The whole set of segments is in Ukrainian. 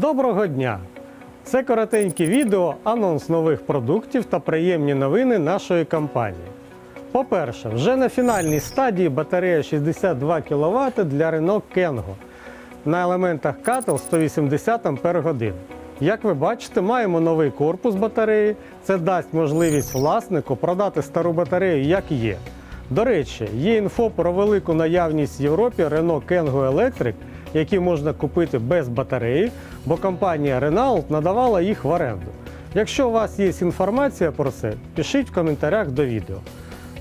Доброго дня! Це коротеньке відео, анонс нових продуктів та приємні новини нашої компанії. По-перше, вже на фінальній стадії батарея 62 кВт для Renault Kengo на елементах Cattel 180 Ах. Як ви бачите, маємо новий корпус батареї. Це дасть можливість власнику продати стару батарею як є. До речі, є інфо про велику наявність в Європі Renault Kengo Electric, які можна купити без батареї, бо компанія Renault надавала їх в оренду. Якщо у вас є інформація про це, пишіть в коментарях до відео.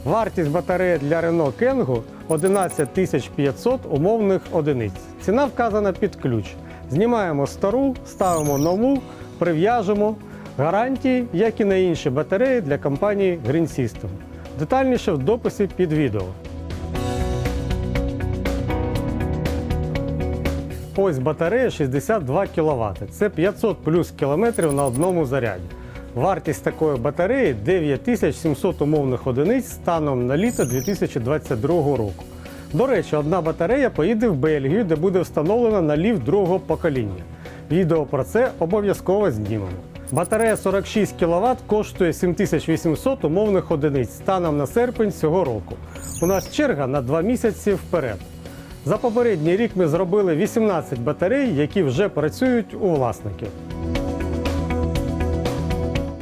Вартість батареї для Renault Kengo 11 500 умовних одиниць. Ціна вказана під ключ. Знімаємо стару, ставимо нову, прив'яжемо. Гарантії, як і на інші батареї для компанії Green System. Детальніше в дописі під відео. Ось батарея 62 кВт. Це 500 плюс кілометрів на одному заряді. Вартість такої батареї 9700 умовних одиниць станом на літо 2022 року. До речі, одна батарея поїде в Бельгію, де буде встановлена на ліфт другого покоління. Відео про це обов'язково знімемо. Батарея 46 кВт коштує 7800 умовних одиниць станом на серпень цього року. У нас черга на 2 місяці вперед. За попередній рік ми зробили 18 батарей, які вже працюють у власників.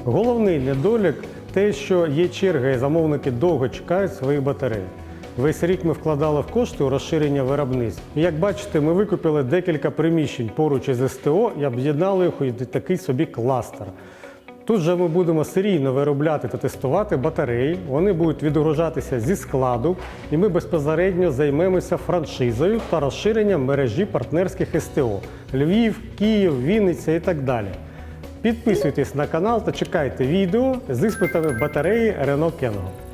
Головний недолік те, що є черга і замовники довго чекають своїх батарей. Весь рік ми вкладали в кошти у розширення виробництв. Як бачите, ми викупили декілька приміщень поруч із СТО і об'єднали їх у такий собі кластер. Тут же ми будемо серійно виробляти та тестувати батареї. Вони будуть відгружатися зі складу, і ми безпосередньо займемося франшизою та розширенням мережі партнерських СТО Львів, Київ, Вінниця і так далі. Підписуйтесь на канал та чекайте відео з іспитами батареї Renault Kengo.